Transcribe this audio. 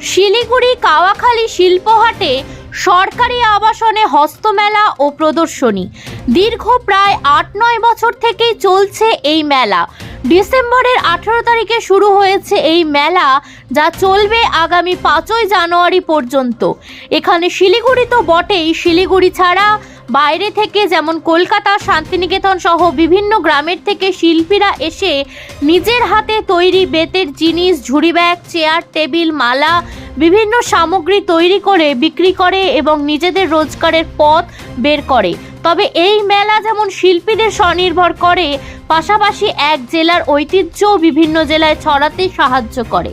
শিলিগুড়ি কাওয়াখালী শিল্পহাটে সরকারি আবাসনে হস্তমেলা ও প্রদর্শনী। দীর্ঘ প্রায় আট নয় বছর থেকেই চলছে এই মেলা। ডিসেম্বরের আঠেরো তারিখে শুরু হয়েছে এই মেলা, যা চলবে আগামী পাঁচই জানুয়ারি পর্যন্ত। এখানে শিলিগুড়ি তো বটেই, শিলিগুড়ি ছাড়া বাইরে থেকে যেমন কলকাতা, শান্তিনিকেতন সহ বিভিন্ন গ্রামের থেকে শিল্পীরা এসে নিজের হাতে তৈরি বেতের জিনিস, ঝুড়ি ব্যাগ, চেয়ার, টেবিল, মালা, বিভিন্ন সামগ্রী তৈরি করে বিক্রি করে এবং নিজেদের রোজগারের পথ বের করে। তবে এই মেলা যেমন শিল্পীদের স্বনির্ভর করে, পাশাপাশি এক জেলার ঐতিহ্য বিভিন্ন জেলায় ছড়াতে সাহায্য করে।